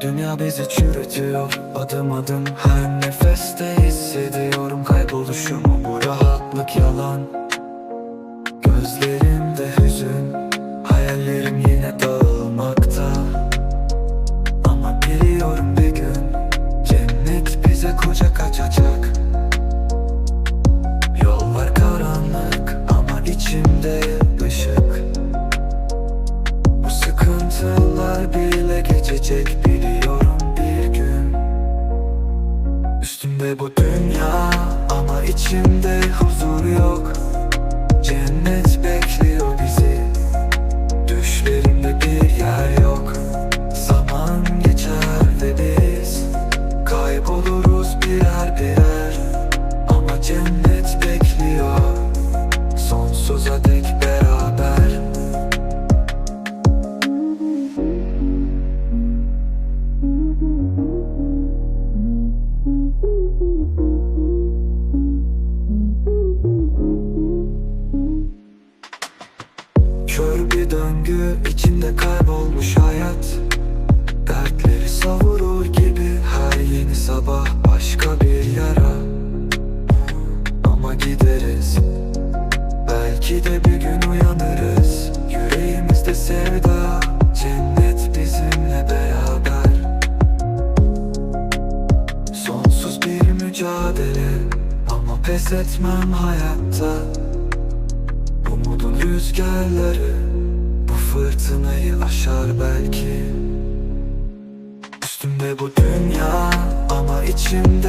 dünya bizi çürütüyor. Adım adım her nefeste hissediyorum Kayboluşumu. Bu rahatlık yalan. Gözlerimde hüzün Hayallerim yine dağılmakta. Ama biliyorum bir gün Cennet bize kucak açacak. Yollar karanlık ama içimde ışık. Bu sıkıntılar bile geçecek Üstümde bu dünya ama içimde huzur yok. Cennet bekliyor bizi. Düşlerimde bir yer yok. Zaman geçer ve biz Kayboluruz birer birer Ama gideriz Belki de bir gün uyanırız. Yüreğimizde sevda Cennet bizimle beraber. Sonsuz bir mücadele Ama pes etmem hayatta. Umudun rüzgarları Bu fırtınayı aşar belki. Üstümde bu dünya Ama içimde